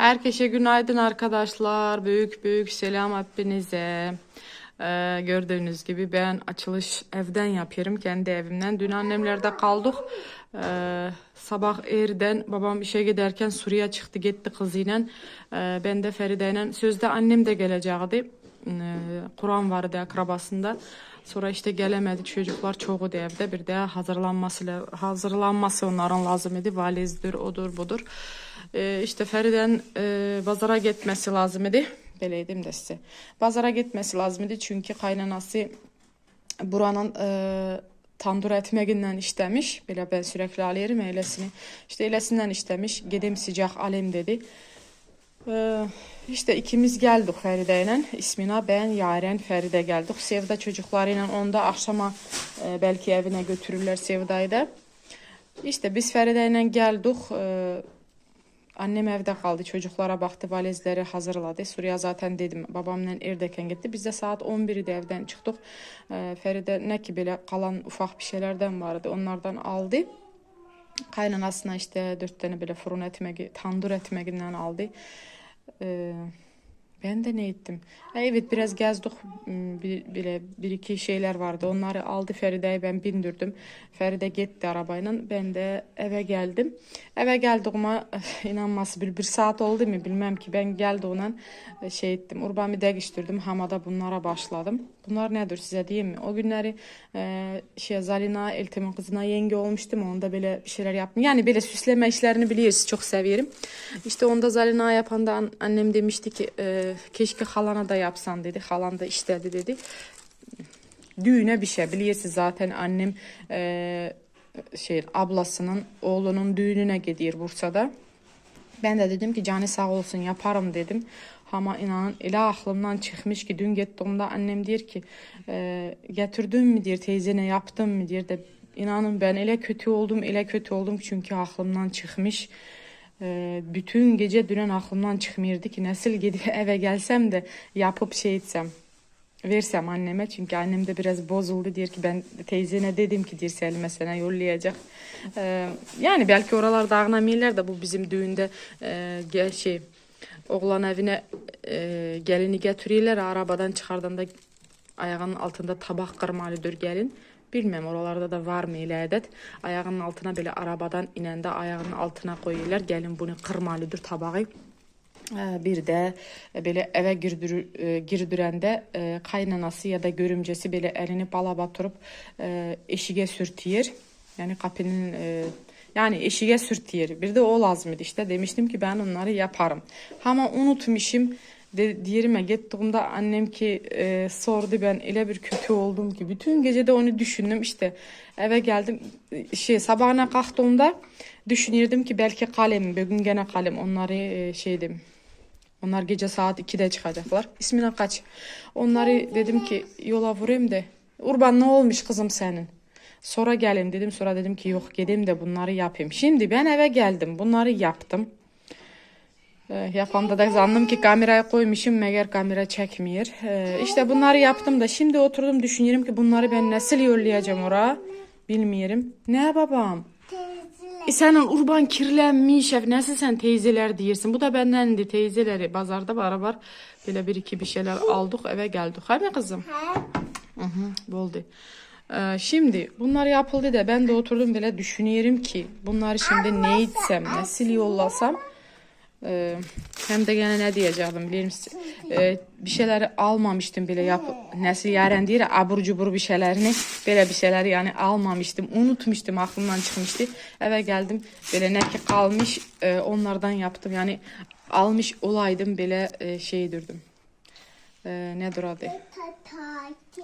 Herkese günaydın arkadaşlar. Büyük büyük selam hepinize. Ee, gördüğünüz gibi ben açılış evden yapıyorum. Kendi evimden. Dün annemlerde kaldık. Ee, sabah erden babam işe giderken Suriye çıktı gitti kızıyla. Ee, ben de Feride'yle sözde annem de gelecekti. Ee, Kur'an vardı akrabasında. Sonra işte gelemedi çocuklar çoğu da evde. Bir de hazırlanması hazırlanması onların lazım idi. Valizdir, odur, budur. Ee, işte Feride'nin e, bazara gitmesi lazım idi. Beleydim de size. Bazara gitmesi lazım idi çünkü kaynanası buranın e, tandır etmeğinden işlemiş. Belə ben sürekli alıyorum eylesini. İşte eylesinden işlemiş. Gedim sıcak alayım dedi. Ee, işte ikimiz geldik Feride ile. İsmina ben, Yaren, Feride geldik. Sevda çocuklarıyla onda akşama e, belki evine götürürler Sevda'yı da. İşte biz Feride ile geldik. Ee, annem evde kaldı. Çocuklara baktı, valizleri hazırladı. Suriye zaten dedim babamla Erdeken gitti. Biz de saat 11'de evden çıktık. Ee, Feride ne ki böyle kalan ufak bir şeylerden vardı. Onlardan aldı. Kaynanasına işte dört tane böyle fırın etmeği, tandır etmeğinden aldı. Ee, ben de ne ettim? Evet biraz gezdik. Bir, bile bir iki şeyler vardı. Onları aldı Feride'yi ben bindirdim. Feride gitti arabayla. Ben de eve geldim. Eve geldiğime inanması bir, bir saat oldu mu bilmem ki. Ben geldi ona şey ettim. Urbamı değiştirdim. Hamada bunlara başladım. Bunlar nedir size diyeyim mi? O günleri e, şey Zalina Eltim'in kızına yenge olmuştum. Onda böyle bir şeyler yaptım. Yani böyle süsleme işlerini biliyorsunuz. Çok severim. İşte onda Zalina yapan da an- annem demişti ki e, keşke halana da yapsan dedi. Halan da istedi dedi. Düğüne bir şey biliyorsunuz zaten annem e, şey ablasının oğlunun düğününe gidiyor Bursa'da. Ben de dedim ki canı sağ olsun yaparım dedim. Ama inanın elə aklımdan çıkmış ki dün gittiğimde annem diyor ki e, getirdin mi diyor teyzene yaptın mı diyor de inanın ben ele kötü oldum ele kötü oldum çünkü aklımdan çıkmış. E, bütün gece dünen aklımdan çıkmıyordu ki nasıl gidip eve gelsem de yapıp şey etsem versem anneme çünkü annem de biraz bozuldu diyor ki ben teyzene dedim ki diyor Selime sana yollayacak. Ee, yani belki oralar dağınamıyorlar da bu bizim düğünde e, şey oğlan evine e, gelini getiriyorlar arabadan çıkardığında ayağının altında tabak kırmalıdır gelin. Bilmem oralarda da var mı elə adet. Ayağının altına böyle arabadan inəndə ayağının altına koyuyorlar. Gelin bunu kırmalıdır tabağı. Ee, Bir de e, böyle eve girdir, e, girdirəndə e, kaynanası ya da görümcesi böyle elini bala batırıp e, eşiğe sürtüyor. Yani kapının e, yani eşiğe sürtüyor. Bir de o lazım idi işte. Demiştim ki ben onları yaparım. Ama unutmuşum. De, diğerime gittiğimde annem ki e, sordu ben öyle bir kötü oldum ki bütün gece de onu düşündüm işte eve geldim şey sabahına kalktığımda düşünürdüm ki belki kalem bugün gene kalem onları e, şeydim onlar gece saat 2'de çıkacaklar. İsmine kaç? Onları dedim ki yola vurayım da. Urban ne olmuş kızım senin? Sonra gelin dedim. Sonra dedim ki yok gideyim de bunları yapayım. Şimdi ben eve geldim. Bunları yaptım. Ee, yapamda da zandım ki kameraya koymuşum meğer kamera çekmiyor. Ee, işte bunları yaptım da şimdi oturdum düşünüyorum ki bunları ben nasıl yollayacağım oraya bilmiyorum. Ne babam? E senin urban kirlenmiş ev nasıl sen teyzeler diyorsun. Bu da bendendi teyzeleri. Bazarda beraber böyle bir iki bir şeyler aldık eve geldik. Hay mi kızım? Hı hı, oldu. Ee, şimdi bunlar yapıldı da ben de oturdum böyle düşünüyorum ki bunları şimdi ne etsem, nasıl yollasam. Ee, hem de gene ne diyeceğim bilir misin? Ee, bir şeyleri almamıştım bile yap nasıl yaren değil abur cubur bir şeylerini böyle bir şeyler yani almamıştım unutmuştum aklımdan çıkmıştı eve geldim böyle ne ki kalmış e, onlardan yaptım yani almış olaydım böyle e, şey durdım e, nedir adı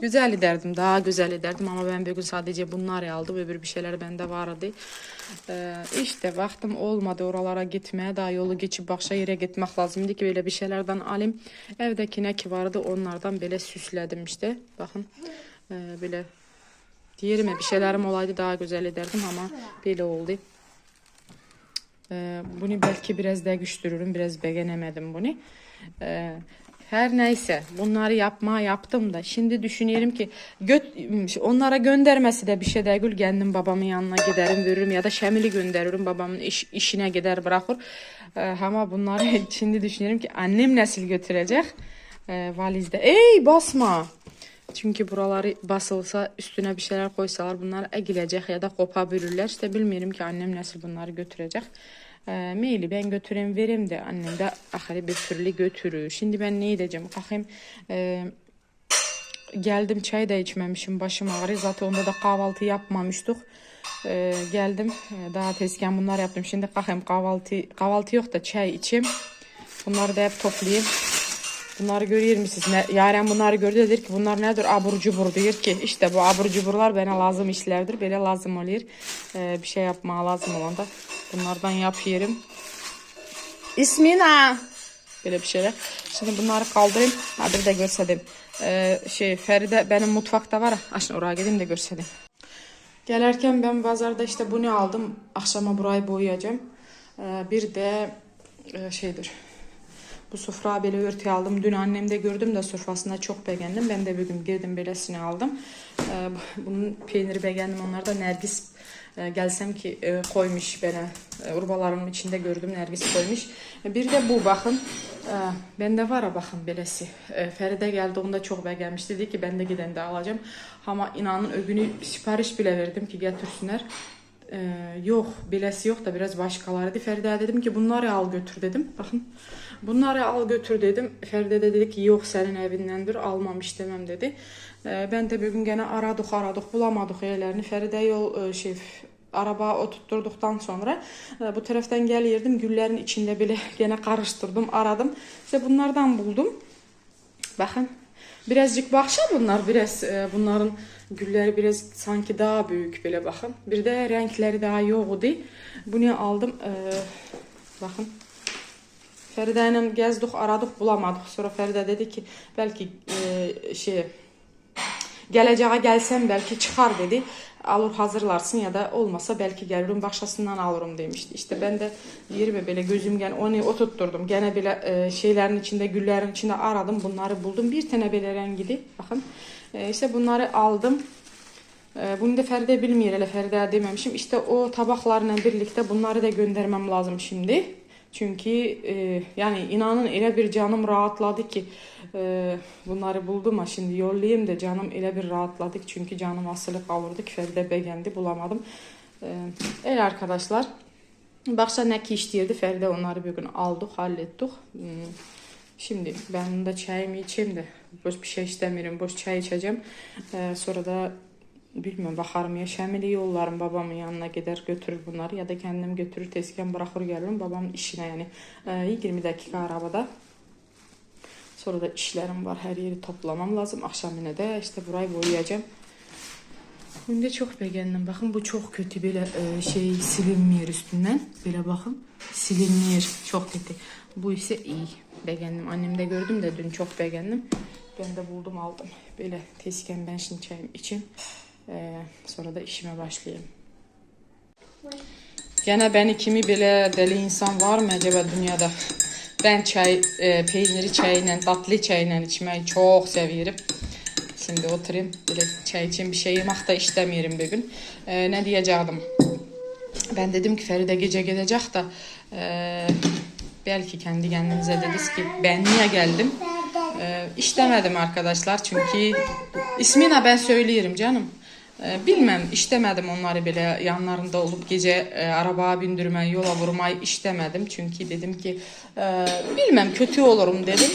Güzel ederdim, daha güzel ederdim ama ben bugün sadece bunları aldım. Öbür bir şeyler bende vardı. Ee, işte vaktim olmadı oralara gitmeye. Daha yolu geçip başka yere gitmek lazımdı ki böyle bir şeylerden alayım. Evdeki ne ki vardı onlardan böyle süsledim işte. Bakın ee, böyle diğerime bir şeylerim olaydı daha güzel ederdim ama böyle oldu. Ee, bunu belki biraz değiştiririm. Biraz beğenemedim bunu. Ee, Her neyse bunları yapma yaptım da şimdi düşünüyorum ki göt onlara göndermesi de bir şey değil. Kendim babamın yanına giderim veririm ya da Şemil'i gönderirim babamın iş, işine gider bırakır. Ee, ama bunları şimdi düşünüyorum ki annem nasıl götürecek ee, valizde. Ey basma. Çünkü buraları basılsa üstüne bir şeyler koysalar bunlar egilecek ya da kopabilirler. İşte bilmiyorum ki annem nasıl bunları götürecek. Ee, meyli ben götüreyim vereyim de annem de ahire bir türlü götürür. Şimdi ben ne edeceğim? Kalkayım e, geldim çay da içmemişim başım ağrıyor. Zaten onda da kahvaltı yapmamıştık. Ee, geldim e, daha tezken bunlar yaptım. Şimdi kalkayım kahvaltı kahvaltı yok da çay içeyim. Bunları da hep toplayayım. Bunları görüyor musunuz? Ne, Yaren bunları gördü dedir ki bunlar nedir? Abur cubur diyor ki işte bu abur cuburlar bana lazım işlerdir. Böyle lazım oluyor. Ee, bir şey yapmaya lazım olan da bunlardan yapıyorum. İsmi ne? Böyle bir şeyler. Şimdi bunları kaldırayım. Ha bir de göstereyim. Ee, şey Feride benim mutfakta var. Şimdi oraya gideyim de göstereyim. Gelirken ben pazarda işte bunu aldım. Akşama burayı boyayacağım. Ee, bir de e, şeydir. Bu sofra böyle örtü aldım. Dün annemde gördüm de sofrasında çok beğendim. Ben de bugün girdim böylesini aldım. Ee, bunun peyniri beğendim. Onlar da Nergis e, gelsem ki bana. E, urbalarımın içinde gördüm Nergis koymuş. E, bir de bu bakın. E, bende var belesi. E, Feride geldi onda çok beğenmiş. Dedi ki ben de giden de alacağım. Ama inanın öbünü sipariş bile verdim ki getirsinler. Ee, yok bilesi yok da biraz başkalarıydı. Feride dedim ki bunları al götür dedim. Bakın bunları al götür dedim. Feride de dedi ki yok senin evindendir almam istemem dedi. Ee, ben de bugün gene aradık aradık bulamadık yerlerini. Feride yol e, şey araba oturtturduktan sonra e, bu taraftan gelirdim güllerin içinde bile gene karıştırdım aradım. İşte bunlardan buldum. Bakın birazcık bahşa bunlar biraz e, bunların gülleri biraz sanki daha büyük bile bakın. Bir de renkleri daha yoktu. Bunu aldım. E, bakın. Feride ile gezdik aradık bulamadık. Sonra Feride dedi ki belki e, şey geleceğe gelsem belki çıkar dedi. Alır hazırlarsın ya da olmasa belki gelirim başkasından alırım demişti. İşte ben de yerime böyle gözüm gene onu oturtturdum. Gene bile e, şeylerin içinde güllerin içinde aradım bunları buldum. Bir tane böyle rengiydi. Bakın e, işte bunları aldım. E, bunu da Feride bilmiyor. Hele Feride dememişim. İşte o tabaklarla birlikte bunları da göndermem lazım şimdi. Çünkü e, yani inanın elə bir canım rahatladı ki e, bunları buldum ha şimdi yollayayım da canım elə bir rahatladı ki çünkü canım asılı kalırdı ki Feride beğendi bulamadım. E, el arkadaşlar Baksa ne ki işləyirdi Feride onları bir gün aldık hallettik. Hmm, Şimdi ben de çayımı içeyim de boş bir şey istemiyorum boş çay içeceğim. E, sonra da bilmiyorum bakarım ya Şamil'i yollarım babamın yanına gider götürür bunları ya da kendim götürür tezken bırakır gelirim babamın işine yani Ee, 20 dakika arabada. Sonra da işlerim var her yeri toplamam lazım. Akşam yine de işte burayı boyayacağım. Bunu da çok beğendim. Bakın bu çok kötü böyle e, şey silinmiyor üstünden. Böyle bakın silinmiyor. Çok kötü. Bu ise iyi. Beğendim. Annemde gördüm de dün çok beğendim. Ben de buldum aldım. Böyle tezken ben şimdi çayım için. Ee, sonra da işime başlayayım. Gene beni kimi bile deli insan var mı acaba dünyada? Ben çay, e, peyniri çayla, tatlı çayla içmeyi çok seviyorum. Şimdi oturayım, böyle çay için bir şey yemek de istemiyorum bugün. Ee, ne diyecektim? Ben dedim ki Feride gece gelecek de e, belki kendi kendinize dediniz ki ben niye geldim? E, istemedim arkadaşlar çünkü ismini ben söyleyeyim canım. E, bilmem istemedim onları bile yanlarında olup gece e, arabaya bindirmeyi yola vurmayı istemedim. Çünkü dedim ki e, bilmem kötü olurum dedim.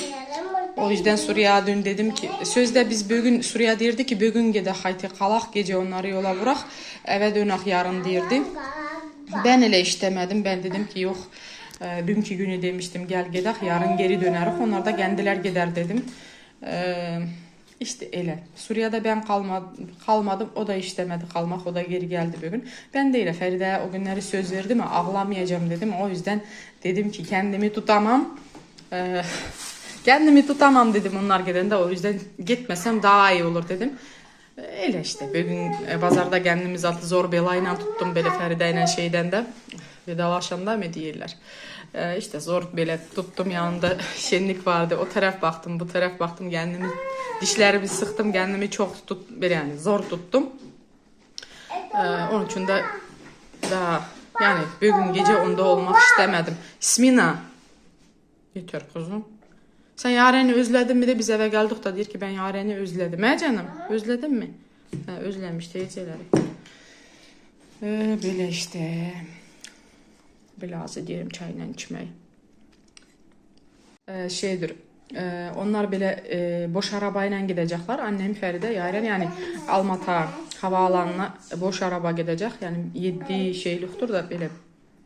O yüzden Suriye dün dedim ki sözde biz bugün Suriye derdi ki bugün gede hayti kalak gece onları yola vurak eve dönek yarın derdi. Ben öyle istemedim. Ben dedim ki yok e, dünkü günü demiştim gel gedek yarın geri döneriz. Onlar da kendiler gider dedim. E, işte öyle. Suriye'de ben kalmadım, kalmadım. O da istemedi kalmak. O da geri geldi bugün. Ben de öyle Feride o günleri söz verdim mi ağlamayacağım dedim. O yüzden dedim ki kendimi tutamam. E, kendimi tutamam dedim onlar gidende. O yüzden gitmesem daha iyi olur dedim. Öyle işte bugün e, pazarda kendimiz altı zor belayla tuttum böyle Feride ile şeyden de Vedalaşanda mı deyirlər. Ee, işte zor belə tuttum yanında şenlik vardı. O taraf baktım, bu taraf baktım. Kendimi dişlerimi sıktım, kendimi çok tut belə yani zor tuttum. Ee, onun için de daha yani bugün gece onda olmak istemedim. İsmina. Yeter kuzum. Sen Yaren'i özledin mi de biz eve geldik da deyir ki ben Yaren'i özledim. He canım? Özledin mi? Ha, özlemiş teyzeleri. Ee, böyle işte. Biraz diyelim çayla içmeyi. Ee, şeydir. e, onlar bile e, boş arabayla gidecekler. Annem Feride Yaren yani Almata havaalanına boş araba gidecek. Yani 7 şeyliktir da böyle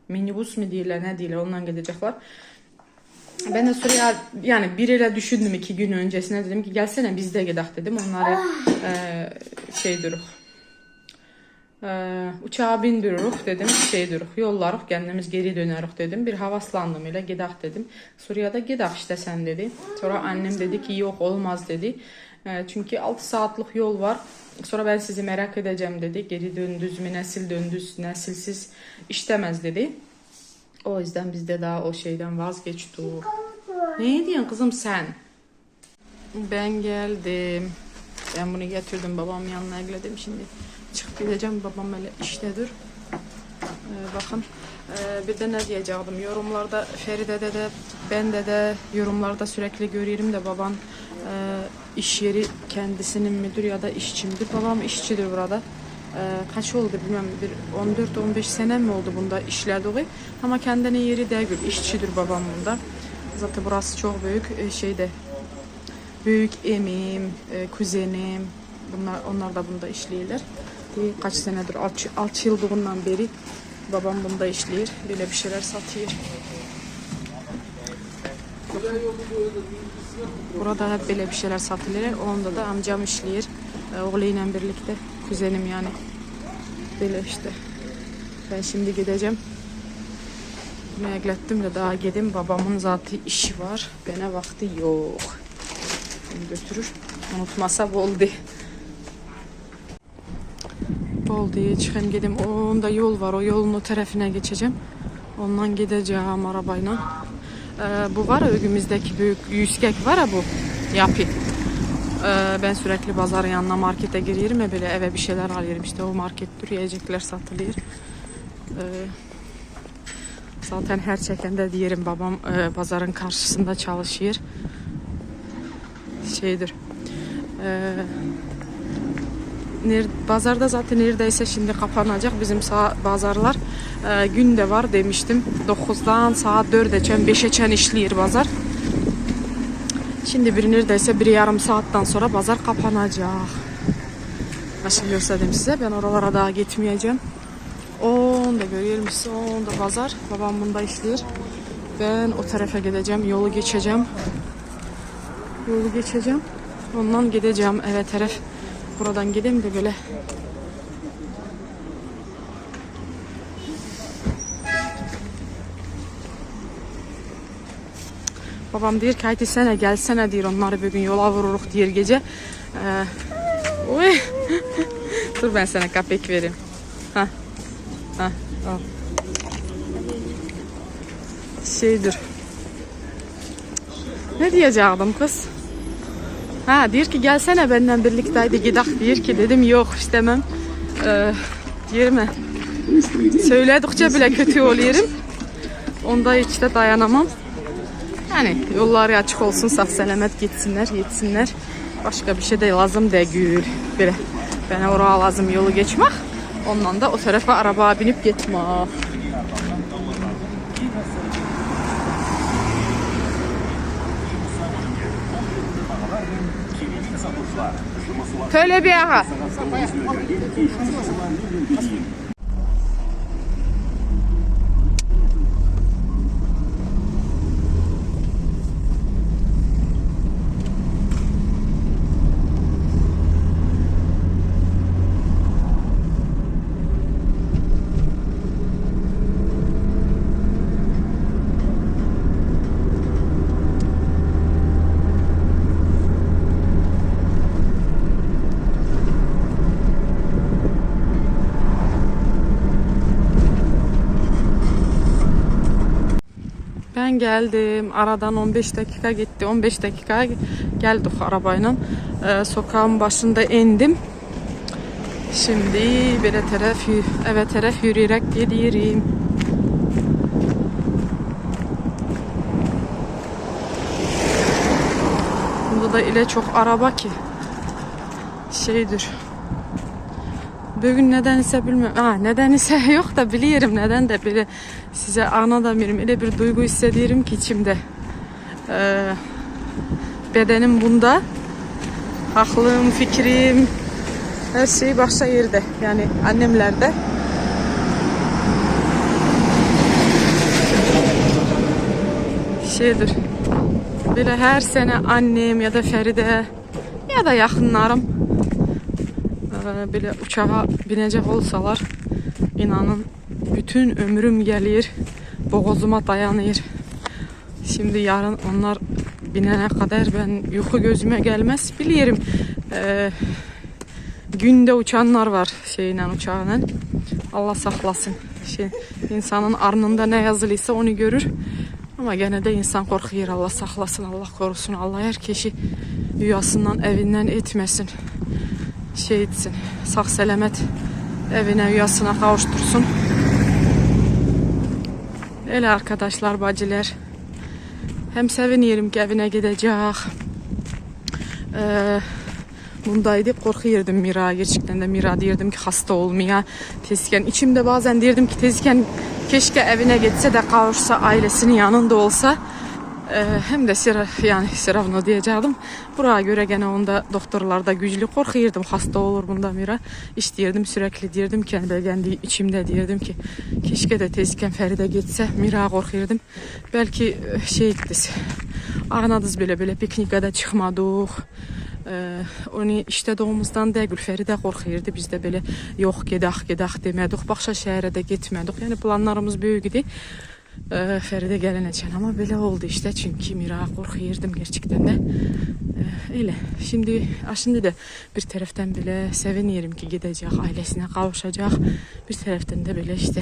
minibus mu deyirlər, ne deyirlər onunla gidecekler. Ben de Suriye yani biriyle düşündüm iki gün öncesine dedim ki gelsene biz de gidelim dedim. Onları e, şey duruk. E, uçağa bindiruruk dedim. Şey duruk yollarıq kendimiz geri döneruk dedim. Bir havaslandım ile gidelim dedim. Suriye'de gidelim işte sen dedi. Sonra annem dedi ki yok olmaz dedi. E, çünkü 6 saatlik yol var. Sonra ben sizi merak edeceğim dedi. Geri döndüz mü nesil döndüz nesilsiz işlemez dedi. O yüzden biz de daha o şeyden vazgeçtik. Ne diyorsun kızım sen? Ben geldim. Ben bunu getirdim babam yanına ekledim şimdi. Çıkıp gideceğim babam öyle iştedir. Ee, bakın ee, bir de ne diyecektim yorumlarda Feride'de de ben de de yorumlarda sürekli görüyorum da babam e, iş yeri kendisinin müdür ya da işçi midir? Babam işçidir burada. Ee, kaç oldu bilmem bir 14-15 sene mi oldu bunda işlediği ama kendine yeri değil işçidir babam bunda. Zaten burası çok büyük e, şeyde büyük emim, e, kuzenim bunlar onlar da bunda işleyirler. Diye kaç senedir 6 yıldığından beri babam bunda işleyir. Böyle bir şeyler satıyor. Burada hep böyle bir şeyler satılır. Onda da amcam işleyir. E, Oğluyla birlikte. Kuzenim yani. Böyle işte. Ben şimdi gideceğim. Eklettim de daha gideyim. Babamın zaten işi var. Bana vakti yok. Beni götürür. Unutmasa oldu. Oldu. Çıkayım gideyim. Onda yol var. O yolun o tarafına geçeceğim. Ondan gideceğim arabayla. Ee, bu var ya önümüzdeki büyük yüzgek var ya bu yapı. Ee, ben sürekli pazar yanına markete giriyorum ya böyle eve bir şeyler alıyorum işte o markettir yiyecekler satılıyor. Ee, zaten her çekende diyelim babam e, pazarın karşısında çalışıyor. Şeydir. E, pazarda zaten neredeyse şimdi kapanacak bizim sağ pazarlar. E, gün de var demiştim. 9'dan saat 4'e çen 5'e çen işliyor pazar. Şimdi bir neredeyse bir yarım saatten sonra pazar kapanacak. Nasıl göstereyim size. Ben oralara daha gitmeyeceğim. Onda görüyor musun? Onda pazar. Babam bunda işliyor. Ben o tarafa gideceğim. Yolu geçeceğim. Yolu geçeceğim. Ondan gideceğim eve taraf. Buradan gideyim de böyle Babam diyor ki haydi sene gelsene diyor onları bir gün yola vururuk diyor gece. Ee, oy. Dur ben sana kapek vereyim. Ha. Ha. Şeydir. Ne diyecektim kız? Ha diyor ki gelsene benden birlikte haydi gidelim diyor ki dedim yok istemem. Ee, mi? Söyledikçe bile kötü oluyorum. Onda hiç de dayanamam. Yani yolları açık olsun, saf selamet gitsinler, yetsinler. Başka bir şey de lazım değil. Böyle. Bana oraya lazım yolu geçmek. Ondan da o tarafa arabaya binip gitmek. 这里边哈。Geldim. Aradan 15 dakika gitti. 15 dakika geldik arabayla. Ee, sokağın başında indim. Şimdi böyle taraf, eve taraf yürüyerek gidiyorum. Burada da ile çok araba ki. Şeydir. Bugün neden ise bilmiyorum. Ha, neden ise yok da biliyorum neden de böyle size anlatamıyorum. Öyle bir duygu hissediyorum ki içimde. Ee, bedenim bunda. Aklım, fikrim, her şey başka yerde. Yani annemlerde. Şeydir. Böyle her sene annem ya da Feride ya da yakınlarım e, böyle uçağa binecek olsalar inanın bütün ömrüm gelir boğazıma dayanır. Şimdi yarın onlar binene kadar ben yuhu gözüme gelmez biliyorum. Ee, günde uçanlar var şeyle uçağıyla. Allah saklasın. Şey, insanın arnında ne yazılıysa onu görür. Ama gene de insan korkuyor. Allah saklasın, Allah korusun. Allah herkesi yuvasından, evinden etmesin. Şey etsin. Sağ selamet evine, yuvasına kavuştursun. Öyle arkadaşlar, bacılar. Hem seviniyorum ki evine gidecek. Ee, bundaydı korkuyordum Mira gerçekten de Mira diyordum ki hasta olmaya tezken içimde bazen diyordum ki tezken keşke evine gitse de kavuşsa ailesinin yanında olsa hem de sıra yani sıravno diyeceğim. Buraya göre gene onda doktorlarda güçlü korkuyordum hasta olur bunda Mira. İş diyordum sürekli diyordum ki yani kendi içimde diyordum ki keşke de tezken Feride gitse Mira korkuyordum. Belki e, şey gittisi. Ağladız bile böyle pikniğe de çıkmadık. Ee, onu işte doğumuzdan da Gülferi korkuyorduk. Biz de böyle yok gedak gedak demedik. Başka şehre de gitmedik. Yani planlarımız büyüktü. Ee, Feride gelene için ama böyle oldu işte çünkü Mira korkuyordum gerçekten de öyle şimdi şimdi de bir taraftan bile sevinirim ki gidecek ailesine kavuşacak bir taraftan da böyle işte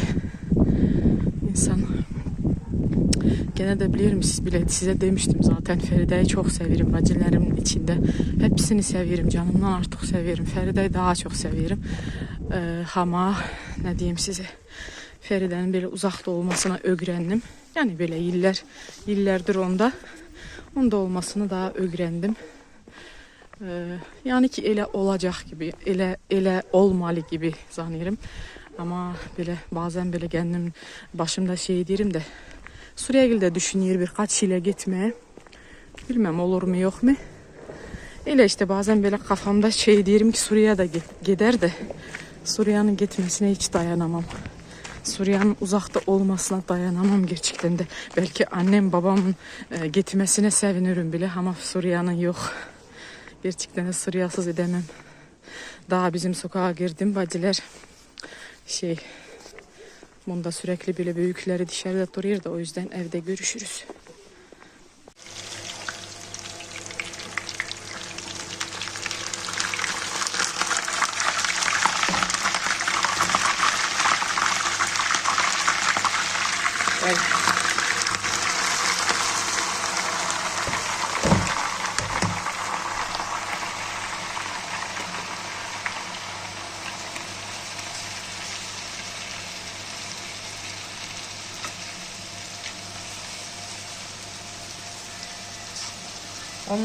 insan Gene de biliyorum siz bile size demiştim zaten Feride'yi çok severim bacılarımın içinde. Hepsini severim canımdan artık severim. Feride'yi daha çok severim. Ee, ama ne diyeyim size Feride'nin böyle uzakta olmasına öğrendim. Yani böyle yıllar, yıllardır onda. Onda olmasını daha öğrendim. Ee, yani ki ele olacak gibi, ele ele olmalı gibi zannederim. Ama böyle bazen böyle kendim başımda şey derim de Suriye'ye de düşünüyor birkaç ile gitmeye. Bilmem olur mu yok mu. Öyle işte bazen böyle kafamda şey diyorum ki Suriye'ye de gider de Suriye'nin gitmesine hiç dayanamam. Suriye'nin uzakta olmasına dayanamam gerçekten de. Belki annem babamın e, gitmesine sevinirim bile ama Suriye'nin yok. Gerçekten de Suriye'siz edemem. Daha bizim sokağa girdim bacılar. Şey Bunda sürekli böyle büyükleri dışarıda duruyor da o yüzden evde görüşürüz. Evet.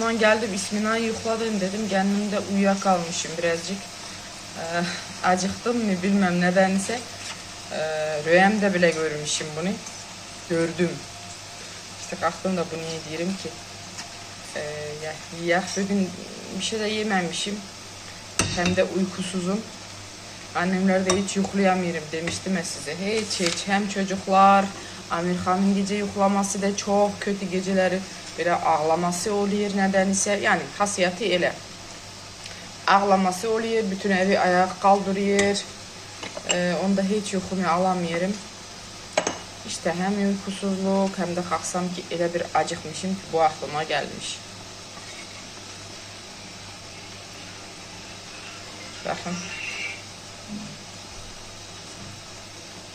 Ondan geldim ismini yukladım dedim. Kendimde uyuyakalmışım birazcık. Ee, acıktım mı bilmem nedense. Ee, rüyamda bile görmüşüm bunu. Gördüm. İşte kalktım da bunu diyelim ki. Ee, ya, ya bugün bir şey de yememişim. Hem de uykusuzum. Annemler de hiç yuklayamıyorum demiştim ya size. Hiç hiç. Hem çocuklar, Amerikan'ın gece yuklaması da çok kötü geceleri böyle ağlaması oluyor neden ise yani hasiyeti ele ağlaması oluyor bütün evi ayağa kaldırıyor ee, onda hiç yukumu alamıyorum. İşte hem uykusuzluk hem de kalksam ki ele bir acıkmışım ki bu aklıma gelmiş bakın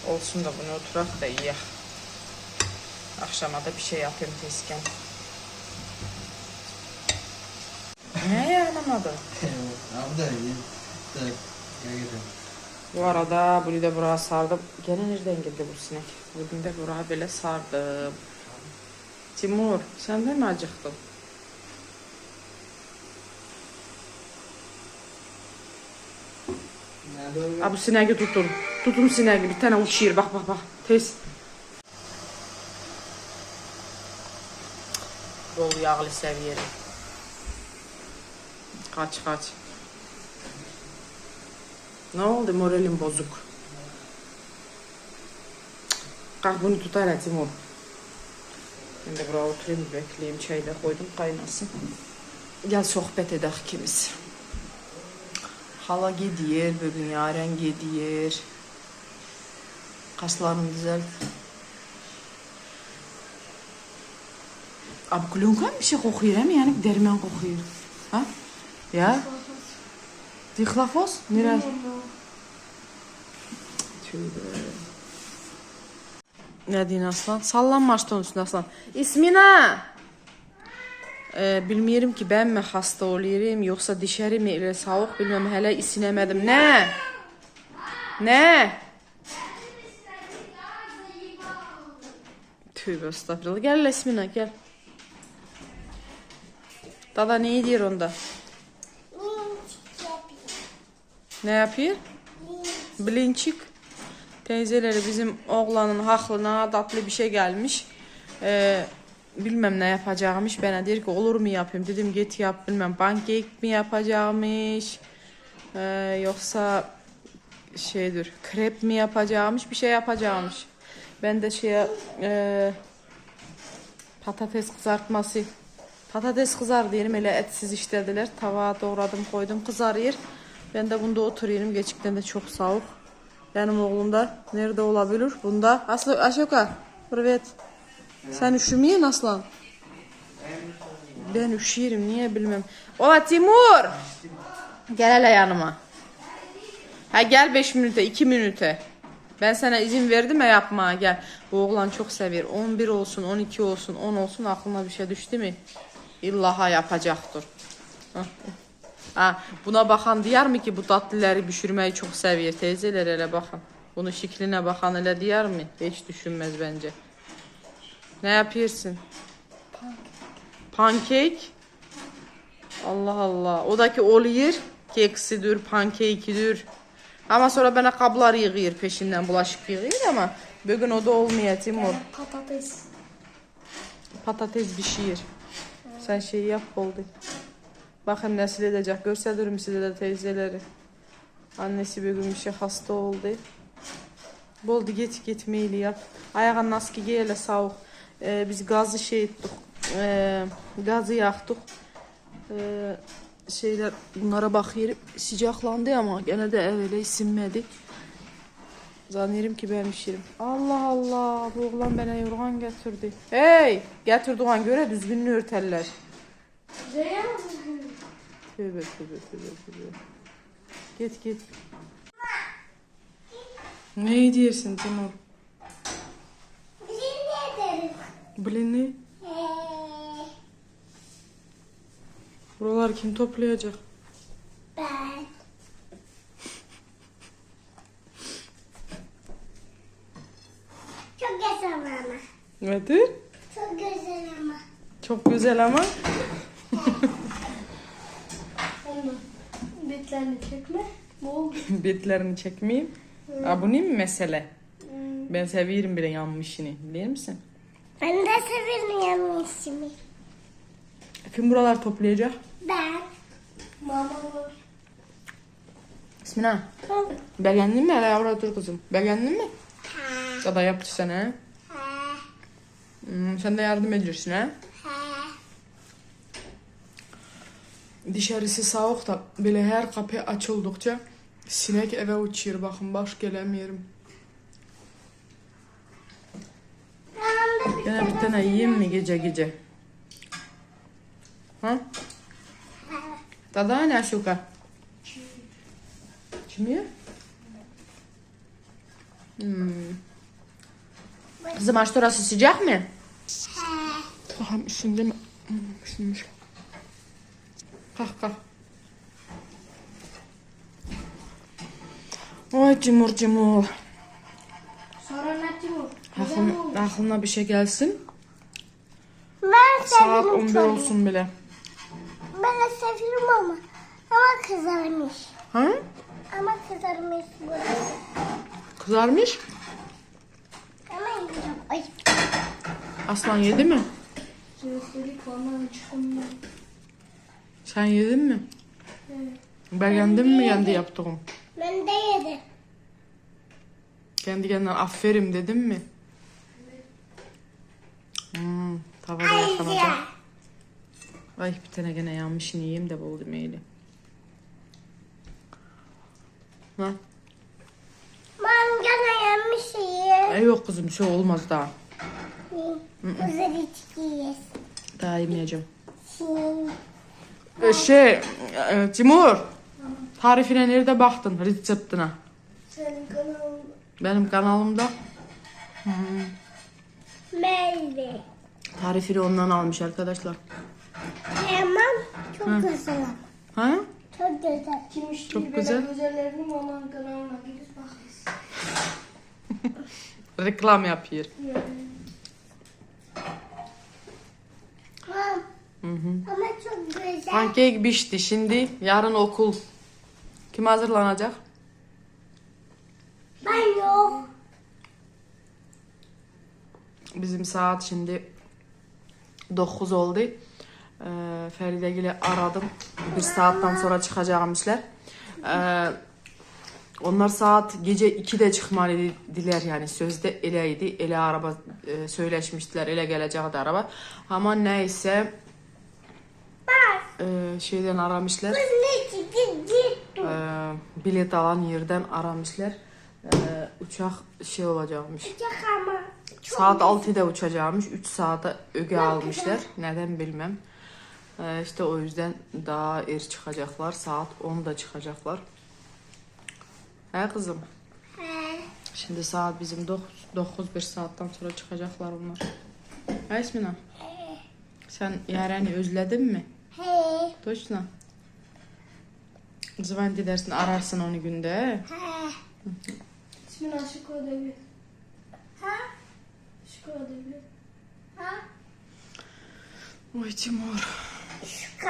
olsun da bunu oturak da yiyek Akşama da bir şey yapayım tezken. Ne yanamadı? Abi da. Da gidelim. Bu arada bunu da buraya sardım. Gene nereden geldi bu sinek? Bugün de buraya böyle sardım. Timur sen de mi acıktın? Bu sineği tutun. Tutun sineği bir tane uçuyor bak bak bak. Tez. Bol yağlı seviyorum. Kaç kaç. Ne oldu moralim bozuk. Kalk bunu tut hele Timur. Ben de buraya oturayım bekleyeyim çayı da koydum kaynasın. Gel sohbet edek ikimiz. Hala gidiyor, bugün yaren gidiyor. Kaslarını düzelt. Abi kulunkan bir şey kokuyor hem yani derman kokuyor. Ya? Diklafos? Nere? Tövbe. Ne diyorsun aslan? Sallanma açtın üstüne aslan. İsmina! Ee, bilmiyorum ki ben mi hasta oluyorum yoksa dışarı mı ile soğuk bilmem hele isinemedim. Ne? Ne? Tövbe estağfurullah. Gel Esmina gel. Dada ne diyor onda? Ne yapıyor? Bilinçik. Teyzeleri bizim oğlanın haklına tatlı bir şey gelmiş. Ee, bilmem ne yapacakmış. Bana der ki olur mu yapayım? Dedim git yap bilmem pankek mi yapacakmış. Ee, yoksa şeydir krep mi yapacakmış bir şey yapacakmış. Ben de şeye e, patates kızartması patates kızar diyelim öyle etsiz işlediler. Tava doğradım koydum kızarıyor. Ben de bunda oturuyorum. Gerçekten de çok soğuk. Benim oğlum da nerede olabilir? Bunda. Aslı Aşoka. Evet. Sen üşümüyorsun aslan. Ben üşüyorum niye bilmem. Ola Timur. Gel hele yanıma. Ha gel 5 minüte 2 minüte. Ben sana izin verdim ya yapma gel. Bu oğlan çok seviyor. 11 olsun 12 olsun 10 olsun aklına bir şey düştü mü? İllaha yapacaktır. Hah. Ha, buna bakan diyar mı ki bu tatlıları pişirmeyi çok seviyor. Teyzeler hele bakın. Bunu şekline bakan öyle diyar mı? Hiç düşünmez bence. Ne yapıyorsun? Pankek. Allah Allah. O da ki oluyor. Keksidir, pankekidir. Ama sonra bana kablar yığıyor peşinden bulaşık yığıyor ama bugün o da olmuyor Timur. Patates. Patates pişiyor. Sen şey yap oldu. Bakın nasıl edecek. Gösteririm size de teyzeleri. Annesi bugün bir şey hasta oldu. Boldu git git meyli yap. Ayağın nasıl ki gele soğuk. Ee, biz gazı şey ettik. Ee, gazı yaktık. Ee, şeyler bunlara bakıyorum sıcaklandı ama gene de öyle isinmedi. Zannederim ki ben pişirim. Allah Allah bu oğlan bana yorgan getirdi. Hey getirdiğin göre düzgününü örterler. Zeynep. Tövbe tövbe tövbe tövbe. Git git. Ne diyorsun Timur? Blini. Buralar kim toplayacak? Ben. Çok güzel ama. Nedir? Çok güzel ama. Çok güzel ama. Anne. Bitlerini çekme. Ne oldu? Betlerini çekmeyeyim. Aa, bu ne mi mesele? Ben seviyorum bile yanmışını. Bilir misin? Ben de severim yanlışımı. Kim buralar toplayacak? Ben. Mama var. İsmina. Beğendin mi? Hele yavru dur kızım. Beğendin mi? Ha. Dada yaptı sana. ha? Hmm, sen de yardım ediyorsun? Ha. Dışarısı soğuk da böyle her kapı açıldıkça sinek eve uçuyor. Bakın baş gelemiyorum. Gene bir tane yiyeyim mi gece gece? Ha? Dada ne aşuka? Çimiyor? Hmm. Kızım aç orası sıcak mı? He. Bakalım üşündü mü? Hmm, üşümüş. Kalk kalk. Oy cimur cimur. Sonra ne Timur? Aklına, aklına bir şey gelsin. Ben Saat seviyorum 11 çocuğu. olsun bile. Ben de seviyorum ama. Ama kızarmış. Ha? Ama kızarmış burası. Kızarmış. Ama yiyeceğim. Ay. Aslan yedi mi? Çıkımdan. Sen yedin mi? Beğendin mi kendi yaptığım? Ben de yedim. Kendi kendine aferin dedim mi? Hmm, tavada yakaladım. Ay bir tane gene yanmışını yiyeyim de bol demeyle. Ha? Ben gene yemiş yiyeyim. Ay yok kızım şey olmaz daha. Güzel içki yes. Daha yemeyeceğim. Şimdi. Ee, şey, e, Timur. Tarifine nerede baktın? Reseptine. Senin kanalın Benim kanalımda. meyve. Tarifini ondan almış arkadaşlar. Hemen çok güzel. ama. Ha? Çok güzel. Kimmiş Çok güzel. Böyle güzellerini Maman kanalına gidip bakıyoruz. Reklam yapıyor. Tamam. Hı hı. Ama çok güzel. Pankek pişti. Şimdi yarın okul. Kim hazırlanacak? Ben yok. Bizim saat şimdi 9 oldu. Ee, Feride'yle aradım. Bir saatten sonra çıkacakmışlar. Ee, onlar saat gece 2'de çıkmalıdılar yani sözde eleydi. Ele araba e, söyleşmiştiler. Ele gelecekti araba. Ama neyse. E, şeyden aramışlar. Ee, bilet alan yerden aramışlar. Ee, uçak şey olacakmış. Çok ama. Saat 6'da uçacakmış. 3 saate öge almışlar. Neden bilmem. Ee, işte o yüzden daha er çıkacaklar. Saat 10'da çıkacaklar. He kızım. He. Şimdi saat bizim 9, 9 bir saatten sonra çıkacaklar onlar. He Esmina. He. Sen Yaren'i özledin mi? He. Точно. Zaman gidersin ararsın onu günde. He. İsmini aşık ödevi. Ha? Aşık ödevi. Ha? Ой, Тимур. Şu